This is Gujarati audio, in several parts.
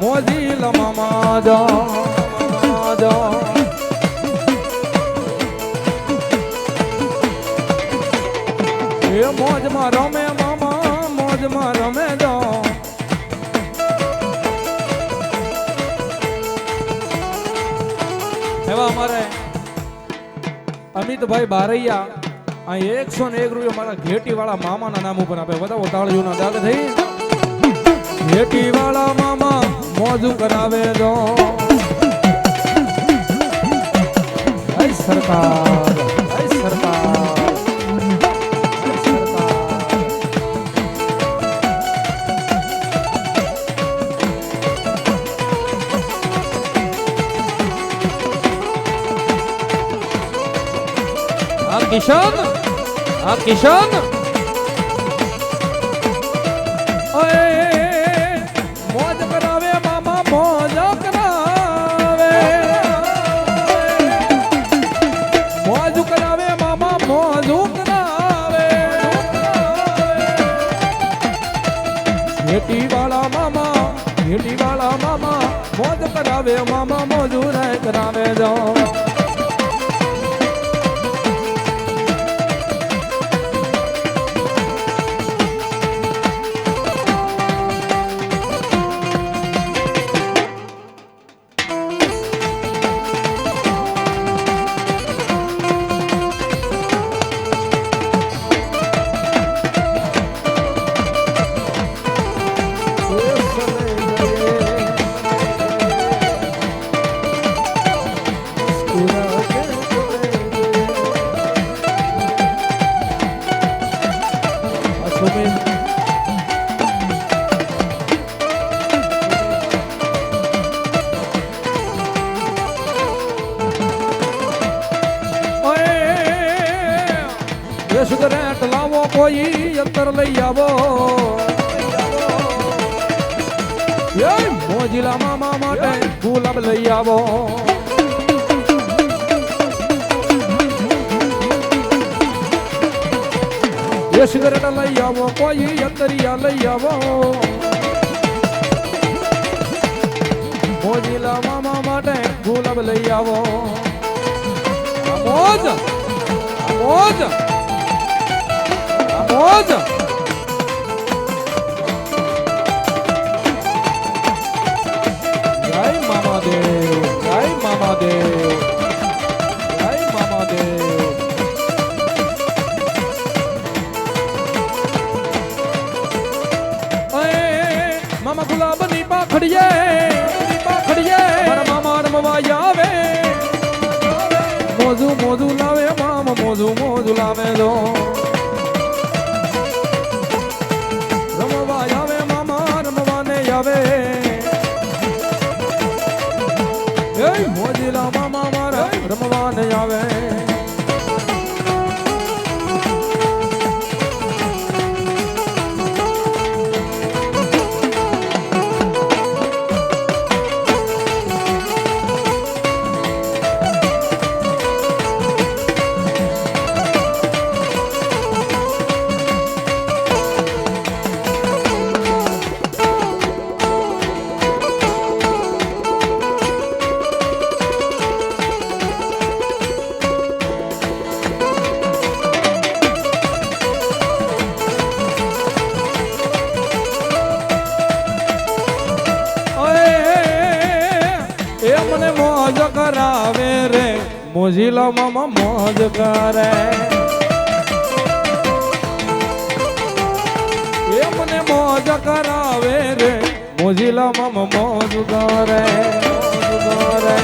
મોજી લમામાં જા એ મોજમાં રમે મામા, મોજમાં રમે જા એવા અમારે અમિતભાઈ બારૈયા આ એકસો ને એક રૂપિયા મારા ઘેટી વાળા મામાના નામ ઉપર આપે. બધા તાળીઓના દાગ થઈ. ઘેટી વાળા મામા મોજું કરાવે જય સરકાર સરકાર કિશન આ કિશન. ઓય મોજ કરાવે મામા મોજું કરાવે જાઓ આવો, કોઈ અંતરિયા લઈ આવો. મોજીલા મામા માટે ગુલાબ લઈ આવો. મોજ મોજ મોજ જય મામા દેવ, જય મામા દેવ. પાખડીએ પાખડીએ મારા મામા રમવા આવે. મોજું મોજું લાવે મામા મોજું મોજું લાવે દો રમવા આવે, મામા રમવાને આવે. મોજીલા મામા મોજ કરે. એ મને મોજ કરાવે રે મોજીલા મામા મોજ કરે કરે.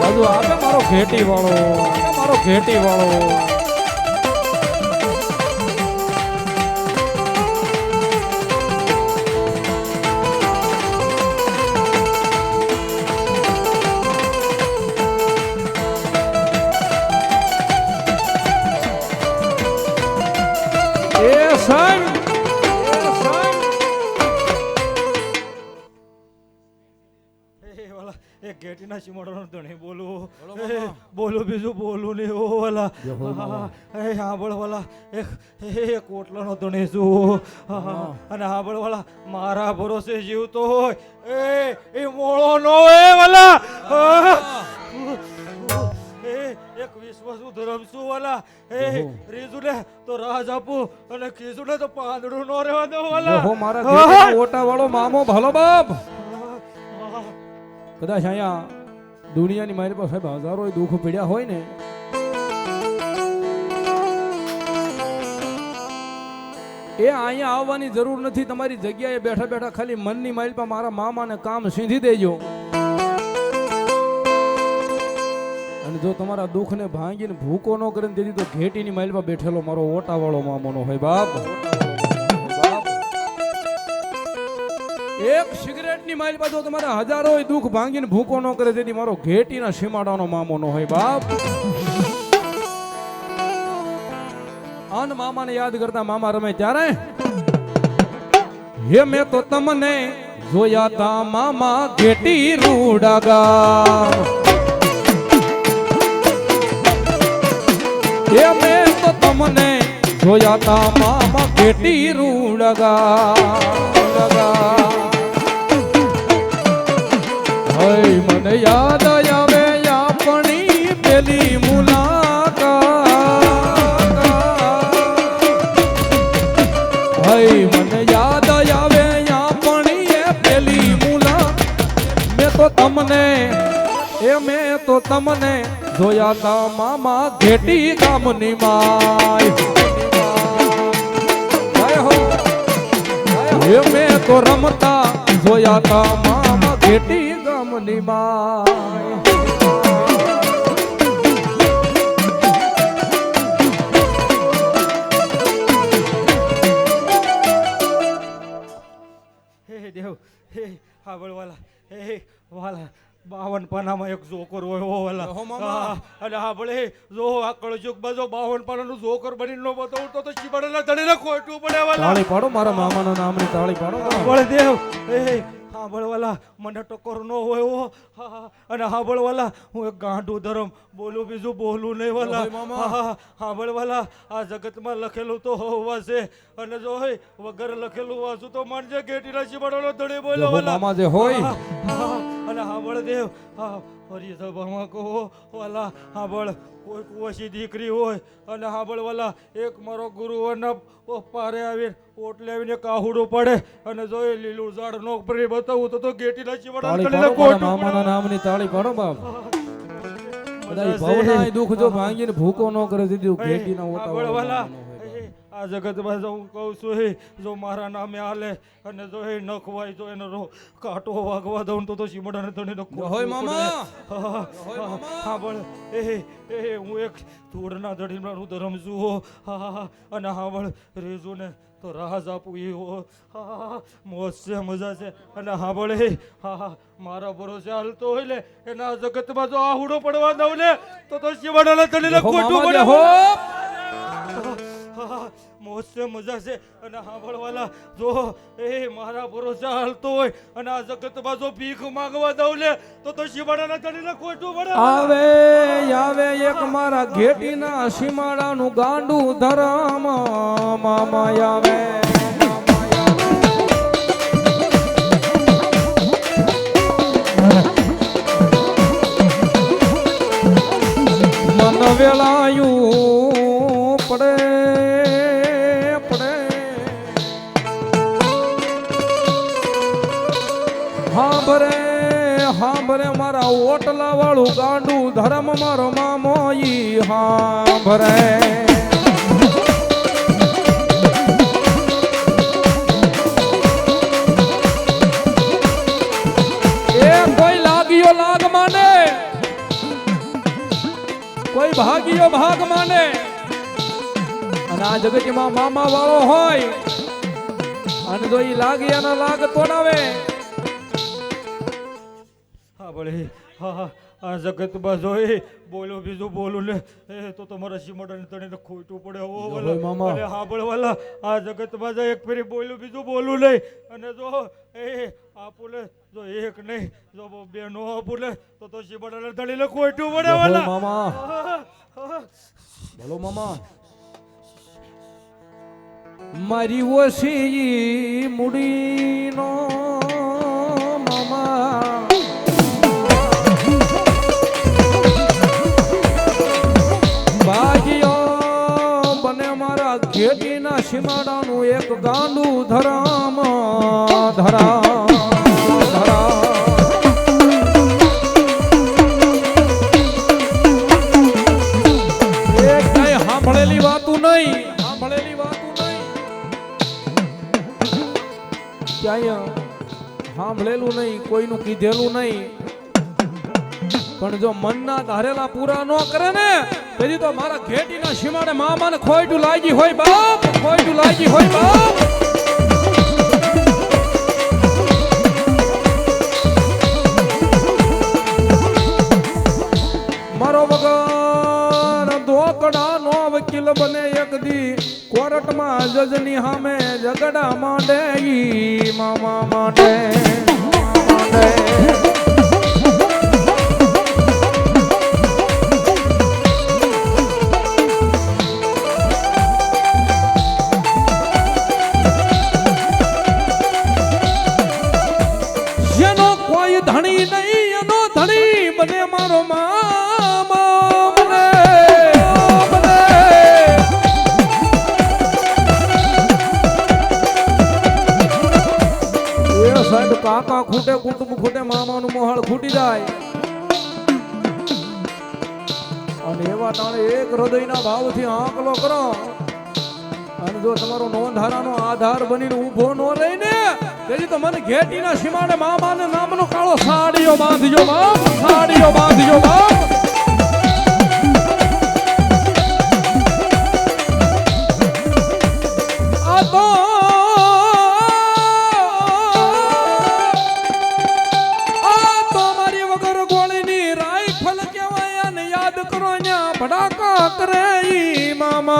બાજુ આપે મારો ઘેટી વાળો મારો ઘેટી વાળો. સંગ એ ઘેટીના સીમાડાનો ધણી બોલું બોલો. એ, બોલું બીજું બોલું નહીં ઓ વાલા. એ હાંભળ વાલા. એ કોટલાનો ધણી છું. અને હાંભળ વાલા મારા ભરોસે જીવતો હોય. એ એ મોળો નો એ વાલા. એક વિશ્વાસુ ધર્મ વાલા એ. રીજુને તો રાજ આપું અને કીજુને તો પાંદડું નો રહેવા દો વાલા. ઓહો મારા ઘેટીના ઓટા વાળો મામો ભલો બાપ. કદાચ અહીંયા દુનિયાની મારી પાસે સાહેબ હજારો દુઃખ પીડ્યા હોય ને. એ અહીંયા આવવાની જરૂર નથી. તમારી જગ્યાએ બેઠા બેઠા ખાલી મનની માઇલ પર મારા મામાને કામ સીંધી દેજો. અને જો તમારા દુઃખને ભાંગીને ભૂકો ન કરીને દીધી તો ઘેટીની માઇલમાં બેઠેલો મારો ઓટાવાળો મામોનો હોય બાપ. એક સિગરેટની માઇલ પર જો તમારા હજારો દુઃખ ભાંગીને ભૂકો ન કરે તેથી મારો ઘેટીના સીમાડાનો મામોનો હોય બાપ. અન મામાને યાદ કરતા મામા રમે ત્યારે, હે મેં તો તમને જોયા તા મામા ઘેટી રૂડાગા. હે મેં તો તમને જોયા તા, મામા ઘેટી રૂડાગા રૂડાગા. હૈ મને યાદ આવે આપણી પેલી મુલાકાત. હૈ મને યાદ આવે આપણી એ પેલી મુલા મેં તો તમને, એ મેં તો તમને જોયા તા મામા ઘેટી ગામની માય. હો. મેં તો રમતા જોયા તા મામા ઘેટી ગામની માય. હે દેવ. હે હાંભળ વાલા હે વાલા બાવન પાનામાં એક જોકર હોય હો વાલા. અને હા, ભલે. જો આ કળજુક બાજુ બાવન પાનાનું જોકર બની નો બતાવું તો તો શિવાડાના ધણીને ખોટું પડે વાલા. તાળી પાડો મારા મામાના નામની તાળી પાડો ભલે દેવ હે હાંભળ વાલા મને ટકોર નો હોય હો હા, હા. અને હાંભળવાલા હું એક ગાંઠું ધરમ બોલું બીજું બોલું નહીં વાલા ઓહો મામા. હા, હા. આ જગતમાં લખેલું તો હોવા છે અને જો હોય વગર લખેલું વાંચું તો માનજે ગેટીના શિવાડાનો ધણી બોલ્યો ઓહો વાલા મામા જે હોય હા, હા, અને હાંભળ દેવ હા તો સભામાં કહો વાલા હાંભળ કોઈ કુવાસી દીકરી હોય અને હાબળ વાલા એક મારો ગુરુ અને પારે આવીને ઓટલે આવીને કાહુડું પડે અને જોઈ લીલું ઝાડ નો પરી બતાવું તો તો ગેટી ચીવડા વડા મામાના નામની તાળી પાડો બાપ. છે. ભવના દુઃખ જો ભાંગીને ભૂકો ન કરે દીધું ગેટી ના ઓટા વાલા આ જગતમાં જો હું કહું છું હે જો મારા નામે હાલે અને જો એ નખવાય જો એનો રો- કાંટો વાગવા દઉં તો તો શિમડાને મામા. હા, હોય હા, મામા. હા પણ એ એ હું એક ધૂળના ધડીનું ધરમ છું હો. હા હા, હા અને હા પણ રેજુને તો રાહ આપું એ હો હા હા, હા મોજ છે મજા છે અને હા પણ હા હા મારા ભરોસે હાલતો હોય ને એના જગતમાં જો આહુડો પડવા દઉં ને તો તો શિવાડાના તને હો ખોટું પડે હો હા, મજા છે. અને સાંભળવાલા જો એ મારા ભરોસા હાલતો હોય અને આ જગતમાં જો ભીખ માંગવા દઉં લે તો તો શિવાડાના ધણીને ખોટું પડે આવે આવે એક મારા ઘેટીના શિમાડાનું ગાંડું ધરમ. મામા આવે વેલાયું હાંભરે મારા ઓટલા વાળું ગાંડું, ધર્મ મારો મામો ઈ હાંભરે એ કોઈ ભાગ્યો ભાગ માને? અને આ જગતમાં મામા વાળો હોય, અને જો ઈ લાગ્યા ના લાગ તોડાવે હા આ જગતમાં જોઈ બોલો બીજું બોલું ને એ તો તમારા સીમાડાને તણીને ખોટું પડે મામા. અને હાંભળવાલા આ જગતમાં જાય એક ફેરી બોલું બીજું બોલું નહીં અને જો એ આપુલે જો એક નહીં જો બે નો આપુલે તો તો સીમાડાને તણીને ખોટું પડે વાલા મામા. બોલો મામા. મારી ઓછી મૂડીનો મામા. ઘેટીના સીમાડાનું એક ગાંડું ધરામ ધરામ. સાંભળેલી વાતું નહીં. સાંભળેલી વાતું નહીં. ક્યાંય સાંભળેલું નહીં, કોઈનું કીધેલું નહીં. પણ જો મનના ધારેલા પૂરા ન કરે ને તેથી તો મારા ઘેટીના સીમાડે મામાને ખોયટું લાગી હોય બાપ ખોયટું લાગી હોય બાપ. મારો વગર ધોકડા નો વકીલ બને એક દી. કોર્ટમાં જજની સામે ઝઘડા માંડે મામા માંડે માંડે. ખૂટે કુટુંબ ખૂટે મામાનું મોહળ ખૂટી જાય. અને એવા ટાણે એક હૃદયના ભાવથી આંકલો કરો. અને જો તમારો નોંધારાનો આધાર બનીને ઊભો ન રહીને, તેથી તો મને ઘેટીના સીમાડે મામાને નામનો કાળો સાડીઓ બાંધજો બાપ, સાડીઓ બાંધજો બાપ.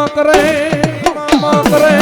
મામા કરે મામા કરે.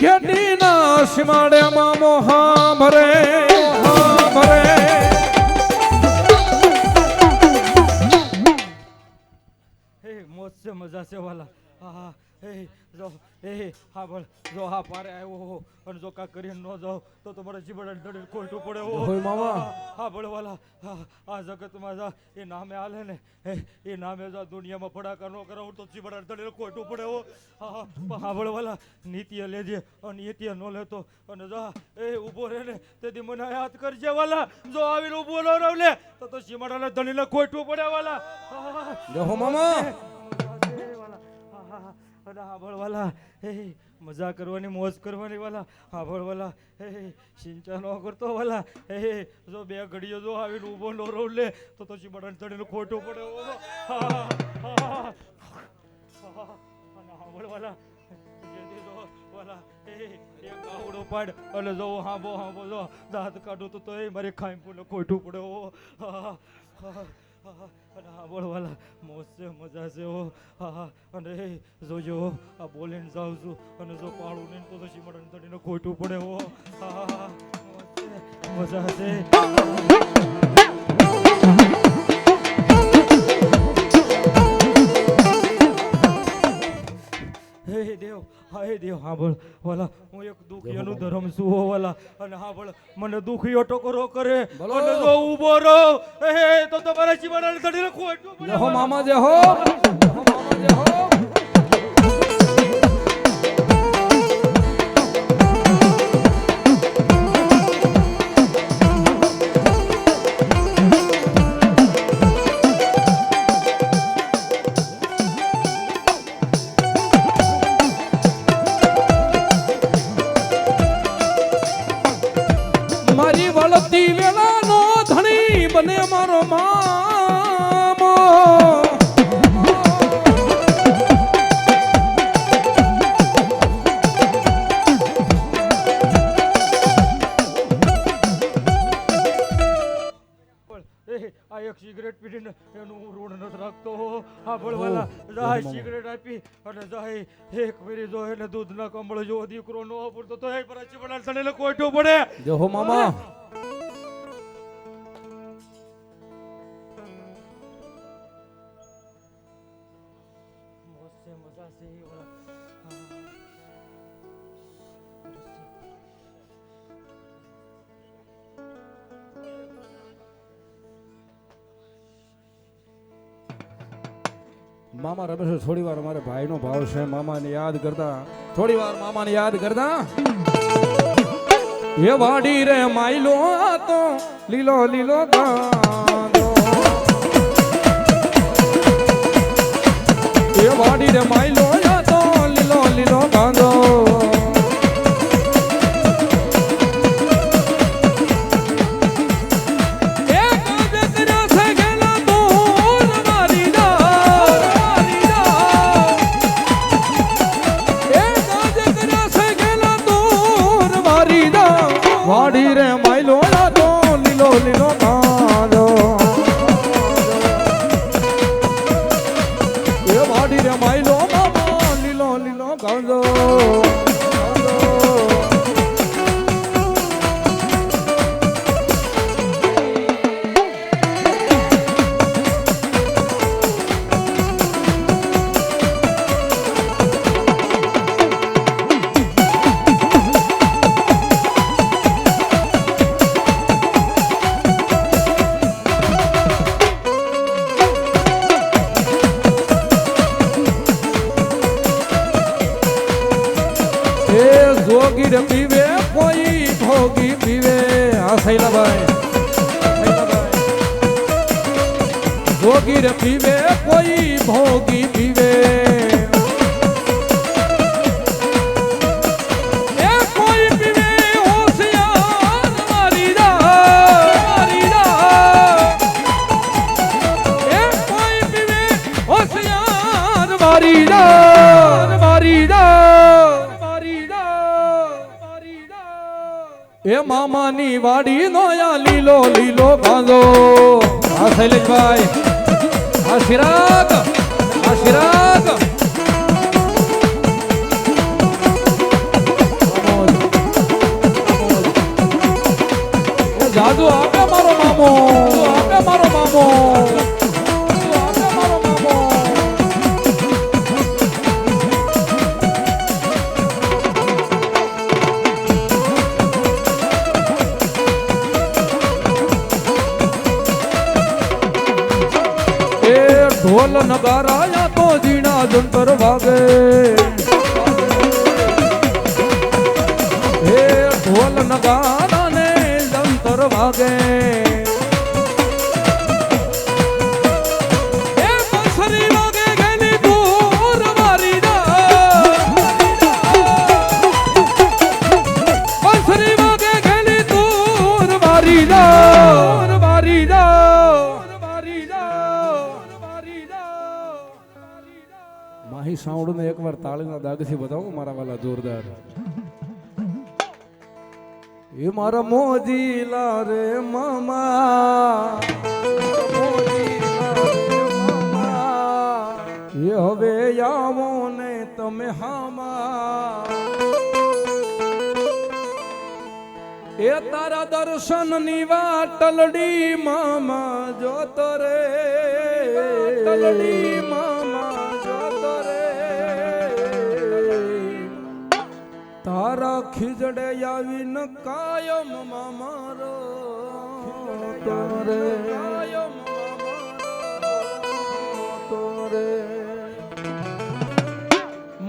ઘેટી ના સીમાડે મામો હાંભરે હાંભરે. હા જો એ હા પણ જો હા પારે આવ્યો હો. અને જો કા કરીને ન જાઓ તો તમારા જીવન ડડે ખોટું પડે હો. મામા. હા ભળવાલા આ જગતમાં જા એ નામે આલે ને. એ નામે જા દુનિયામાં ફડાકા ન કરાવું તો જીવન ડડે ખોટું પડે હો. હા હા ભળવાલા નીતિએ લેજે અને એતિય ન લેતો. અને જા એ ઊભો રહે ને તેથી મને યાદ કરજે વાલા. જો આવીને ઊભો ન રહે તો તો સીમાડાના ધણીને ખોટું પડે વાલા. જો હો હા. દેહો મામા વાલા હે મજા કરવાની મોજ કરવાની વાલા હાભળ વાલા હે સિંચા ન કરતો વાલા હે જો બે ઘડીઓ જો આવીને ઊભો ન રહું લે તો તો ચીમડાને ચડીને ખોટું પડે ઓ હા, હા, હા. અને હાંભળ વાલા એક ગાવડો પાડ અને જો હાંભો હાંબો જો દાંત કાઢું તો મારે મારી ખાઈપુને ખોટું પડે ઓ. હા, અને બોલવાલા છે મજા છે ઓ હા અને જોજો આ બોલીને જાઉં છું. અને જો પાડું નહીં તો પછી મને તડીને ખોટું પડે ઓ હા હા છે, હે દેવ હા હે હા બોલ. વાલા હું એક દુખિયાનું ધર્મ છું હો વાલા. અને હા બોલ મને દુખીઓ ટકોરો કરે. અને જો ઊભો રહો. હે તો તમારા જીવન ખોટું પડે દેહો મામા જે હો. મામા દેહો આ ભળવાલા જાય સિગરેટ આપી અને જાય એક ફેરી જો એને દૂધના કમળ જો દીકરો નો પૂરતો તો એ પર બનાર સડેલે કોઈટો પડે. જો હો મામા. મામા રમેશ થોડી વાર મારે ભાઈનો ભાવ છે, મામાને યાદ કરતા. થોડી વાર મામાને યાદ કરતા. એ વાડી રે માઈલો તો લીલો લીલો ગાંદો એ વાડી રે માઈલો તો લીલો લીલો ગાંદો કાંદો મામાની વાડી નો યા લીલો લીલો બાંધો. આ શૈલેષભાઈ. આ આ શિરાગ. જાદુ આપે મારો મામો. આપે મારો મામો. ઢોલ નગારાયા તો જીણા જંતર વાગે. હે ઢોલ નગારા ને જંતર વાગે. તાળીના બતાવું મારા વાલા જોરદાર. એ મારા મોજીલા રે મામા. એ હવે આવો ને તમે હામા. એ તારા દર્શનની વાટલડી મામા જોતો રે. તલડી મામા. તારા ખીજડે આવીને કાયમ મારો તોરે કાયમ તોરે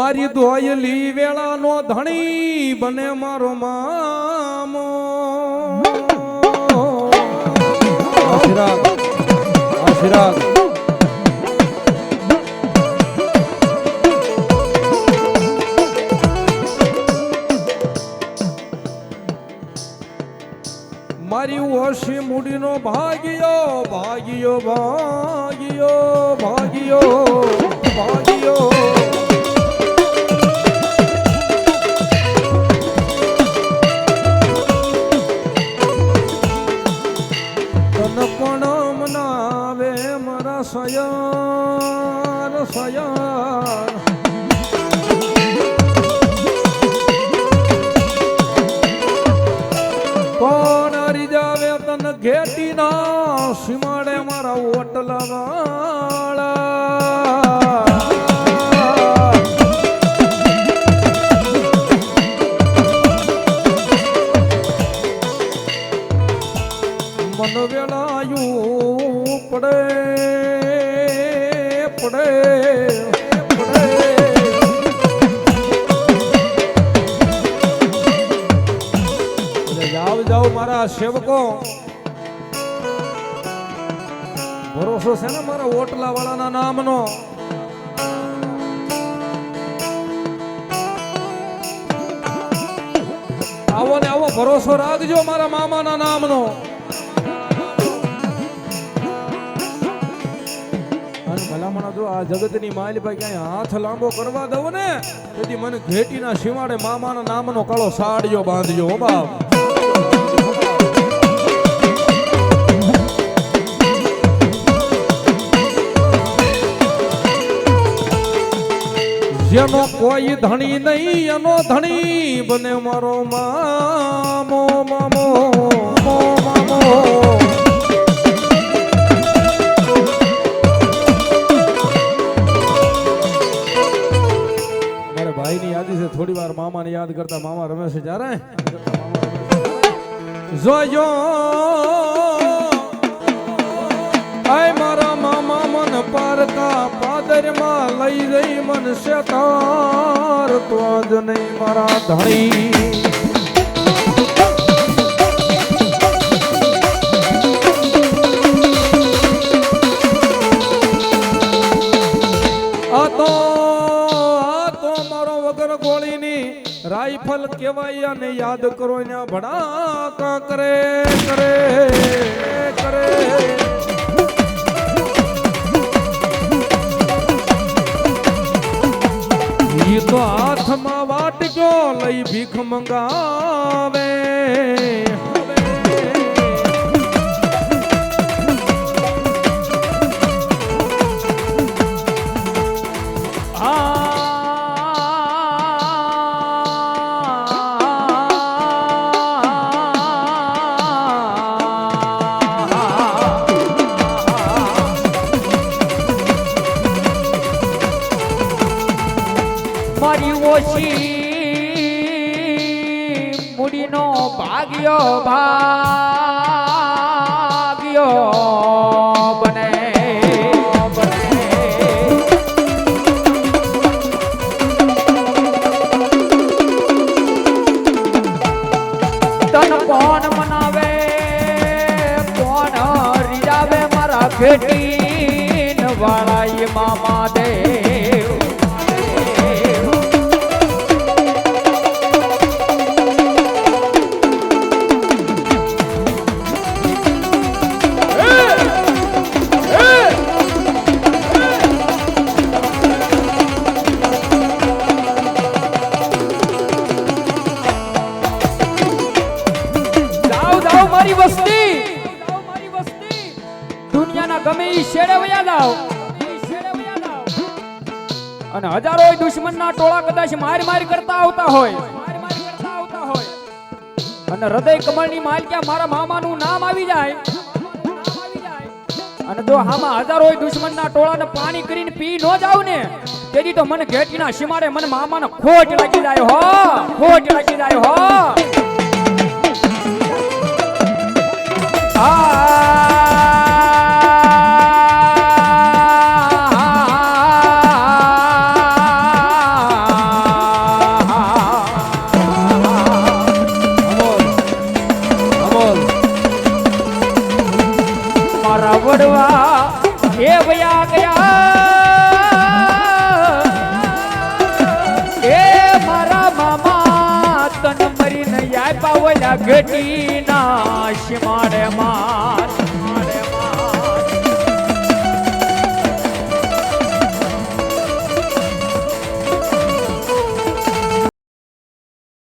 મારી દોયલી વેળાનો ધણી બને મારો મામો. આશીર્વાદ આશીર્વાદ. મૂડીનો ભાગ્યો ભાગ્યો ભાગ્યો મારા ઓટલા મન વેળાયું પડે પડે જાવ જાવ મારા સેવકો. ભરોસો છે ને મારા ઓટલા વાળાના નામનો? આવો ને આવો, ભરોસો રાખજો મારા મામાના નામનો. ભલામણા જો આ જગતની માલ ભાઈ ક્યાંય હાથ લાંબો કરવા દઉં ને, તેથી મને ઘેટીના શિવાડે મામાના નામનો કાળો સાડિયો બાંધજો બાપ. જેનો કોઈ ધણી નહીં, એનો ધણી બને મારો મામો મામો મામો મારા ભાઈની યાદી છે, થોડી વાર મામાને યાદ કરતા મામા રમેશ જ્યારે. જોયો મારા મામા મન પારકા પાદરમાં લઈ જઈ મન શેતાર તો આજ નહીં મારા ધણી. રાઈફલ કેવાય અને યાદ કરો ને ભડાકા કરે કરે કરે. ઈ તો હાથમાં વાટકો લઈ ભીખ મંગાવે. માર માર કરતા આવતા હોય. હોય અને હૃદય કમળની માલક્યા મારા મામાનું નામ આવી જાય. અને જો આમાં ના દુશ્મનના ટોળાને પાણી કરીને પી ન જાવ ને, તેથી તો મને ઘેટીના સીમાડે મને મામાને ખોટ લાગી જાય હો, ખોટ લાગી જાય હો.